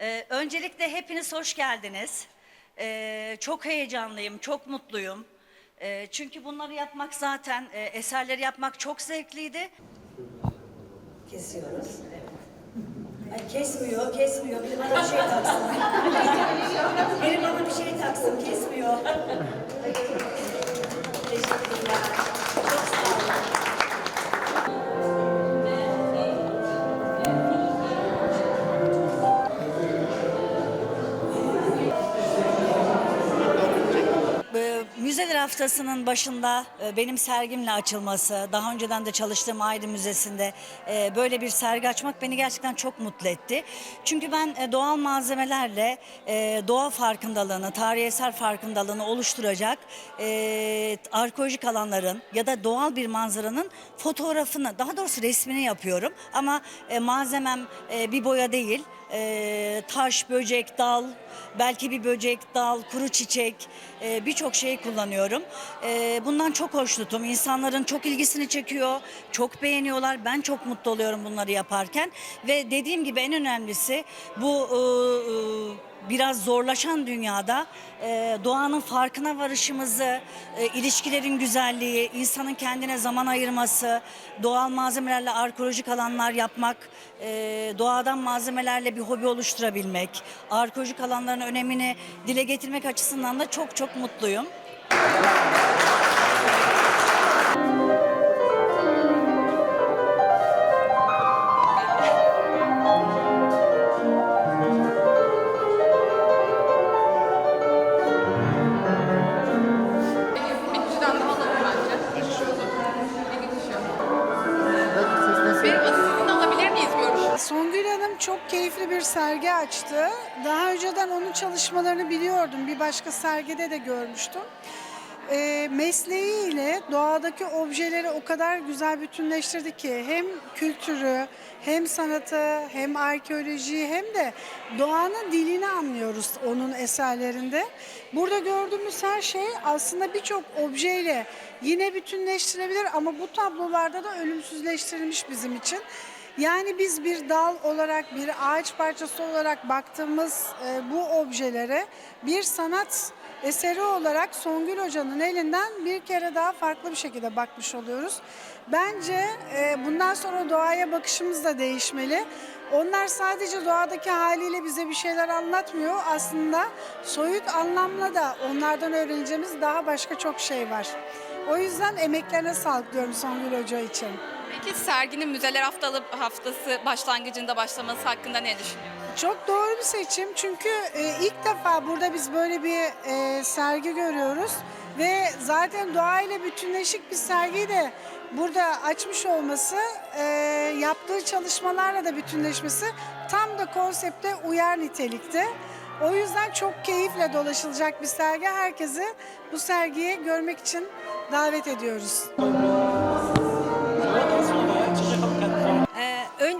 Ee, öncelikle hepiniz hoş geldiniz. Ee, çok heyecanlıyım, çok mutluyum. Ee, çünkü bunları yapmak zaten, e, eserleri yapmak çok zevkliydi. Kesiyoruz. Ay kesmiyor, kesmiyor. Biri bana bir şey taksın. Biri bana bir şey taksın, kesmiyor. Teşekkürler. Haftası'nın başında e, benim sergimle açılması, daha önceden de çalıştığım Aydın Müzesi'nde e, böyle bir sergi açmak beni gerçekten çok mutlu etti. Çünkü ben e, doğal malzemelerle doğa farkındalığını, tarihi eser farkındalığını oluşturacak arkeolojik alanların ya da doğal bir manzaranın fotoğrafını, daha doğrusu resmini yapıyorum. Ama malzemem bir boya değil, e, taş, böcek, dal, belki bir böcek, dal, kuru çiçek e, birçok şey kullanıyorum. E, bundan çok hoşnutum. İnsanların çok ilgisini çekiyor, çok beğeniyorlar. Ben çok mutlu oluyorum bunları yaparken. Ve dediğim gibi en önemlisi bu e, e, biraz zorlaşan dünyada e, doğanın farkına varışımızı, e, ilişkilerin güzelliği, insanın kendine zaman ayırması, doğal malzemelerle arkeolojik alanlar yapmak, e, doğadan malzemelerle bir hobi oluşturabilmek, arkeolojik alanların önemini dile getirmek açısından da çok çok mutluyum. Çok keyifli bir sergi açtı. Daha önceden onun çalışmalarını biliyordum. Bir başka sergide de görmüştüm. Ee, mesleğiyle doğadaki objeleri o kadar güzel bütünleştirdi ki hem kültürü hem sanatı hem arkeolojiyi hem de doğanın dilini anlıyoruz onun eserlerinde. Burada gördüğümüz her şey aslında birçok objeyle yine bütünleştirilebilir ama bu tablolarda da ölümsüzleştirilmiş bizim için. Yani biz bir dal olarak, bir ağaç parçası olarak baktığımız e, bu objelere bir sanat eseri olarak Songül Hoca'nın elinden bir kere daha farklı bir şekilde bakmış oluyoruz. Bence e, bundan sonra doğaya bakışımız da değişmeli. Onlar sadece doğadaki haliyle bize bir şeyler anlatmıyor. Aslında soyut anlamla da onlardan öğreneceğimiz daha başka çok şey var. O yüzden emeklerine sağlık diyorum Songül Hoca için. Peki serginin Müzeler Haftalı, Haftası başlangıcında başlaması hakkında ne düşünüyorsunuz? Çok doğru bir seçim çünkü e, ilk defa burada biz böyle bir e, sergi görüyoruz ve zaten doğayla bütünleşik bir sergiyi de burada açmış olması, e, yaptığı çalışmalarla da bütünleşmesi tam da konsepte uyar nitelikte. O yüzden çok keyifle dolaşılacak bir sergi. Herkesi bu sergiyi görmek için davet ediyoruz.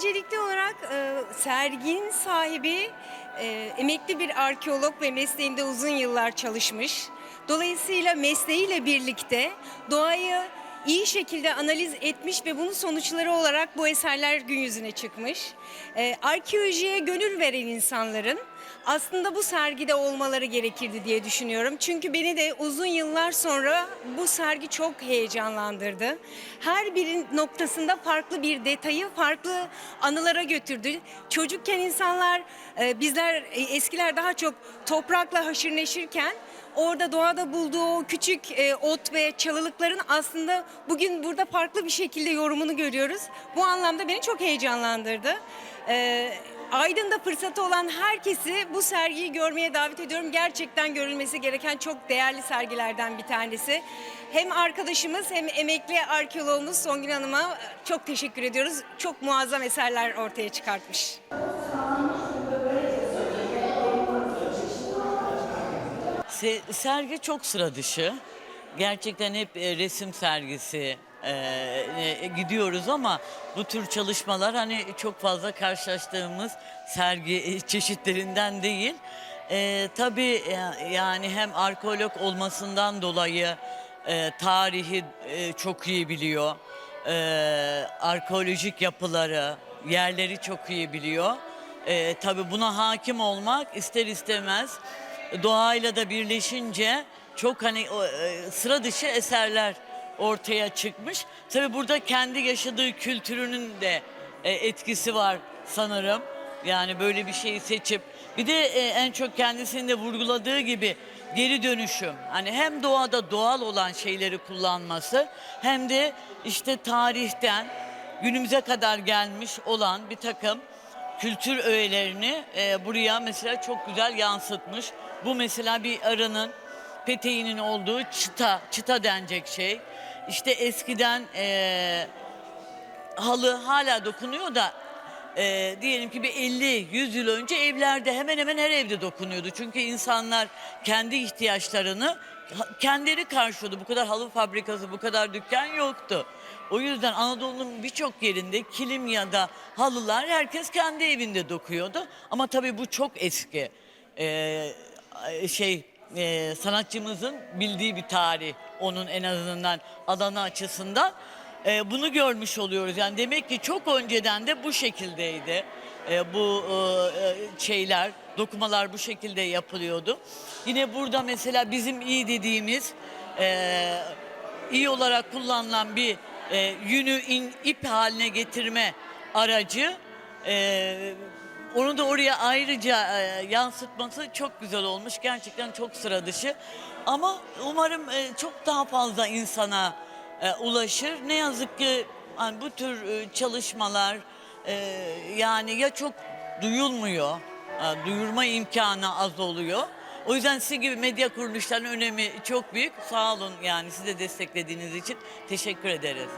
Öncelikli olarak e, serginin sahibi e, emekli bir arkeolog ve mesleğinde uzun yıllar çalışmış. Dolayısıyla mesleğiyle birlikte doğayı iyi şekilde analiz etmiş ve bunun sonuçları olarak bu eserler gün yüzüne çıkmış. Ee, arkeolojiye gönül veren insanların aslında bu sergide olmaları gerekirdi diye düşünüyorum. Çünkü beni de uzun yıllar sonra bu sergi çok heyecanlandırdı. Her bir noktasında farklı bir detayı farklı anılara götürdü. Çocukken insanlar e, bizler e, eskiler daha çok toprakla haşır neşirken orada doğada bulduğu küçük e, ot ve çalılıkların aslında bugün burada farklı bir şekilde yorumunu görüyoruz. Bu anlamda beni çok heyecanlandırdı. E, Aydın'da fırsatı olan herkesi bu sergiyi görmeye davet ediyorum. Gerçekten görülmesi gereken çok değerli sergilerden bir tanesi. Hem arkadaşımız hem emekli arkeologumuz Songül Hanım'a çok teşekkür ediyoruz. Çok muazzam eserler ortaya çıkartmış. Se- sergi çok sıra dışı. Gerçekten hep e, resim sergisi e, e, gidiyoruz ama bu tür çalışmalar hani çok fazla karşılaştığımız sergi e, çeşitlerinden değil. E, tabii e, yani hem arkeolog olmasından dolayı e, tarihi e, çok iyi biliyor. E, arkeolojik yapıları, yerleri çok iyi biliyor. e, tabii buna hakim olmak ister istemez doğayla da birleşince çok hani e, sıra dışı eserler ortaya çıkmış. Tabii burada kendi yaşadığı kültürünün de e, etkisi var sanırım. Yani böyle bir şeyi seçip bir de e, en çok kendisinin de vurguladığı gibi geri dönüşüm. Hani hem doğada doğal olan şeyleri kullanması hem de işte tarihten günümüze kadar gelmiş olan bir takım kültür öğelerini buraya mesela çok güzel yansıtmış. Bu mesela bir arının peteğinin olduğu çıta, çıta denecek şey. İşte eskiden e, halı hala dokunuyor da e, diyelim ki bir 50-100 yıl önce evlerde hemen hemen her evde dokunuyordu. Çünkü insanlar kendi ihtiyaçlarını kendileri karşılıyordu. Bu kadar halı fabrikası, bu kadar dükkan yoktu. O yüzden Anadolu'nun birçok yerinde kilim ya da halılar herkes kendi evinde dokuyordu. Ama tabii bu çok eski. E, şey e, sanatçımızın bildiği bir tarih onun en azından alanı açısından E, bunu görmüş oluyoruz. Yani demek ki çok önceden de bu şekildeydi. E, bu e, e, şeyler, dokumalar bu şekilde yapılıyordu. Yine burada mesela bizim iyi dediğimiz e, iyi olarak kullanılan bir e, yünü in, ip haline getirme aracı e, onu da oraya ayrıca e, yansıtması çok güzel olmuş. Gerçekten çok sıra dışı. Ama umarım e, çok daha fazla insana e, ulaşır. Ne yazık ki hani bu tür e, çalışmalar e, yani ya çok duyulmuyor, e, duyurma imkanı az oluyor. O yüzden sizin gibi medya kuruluşlarının önemi çok büyük. Sağ olun yani size desteklediğiniz için teşekkür ederiz.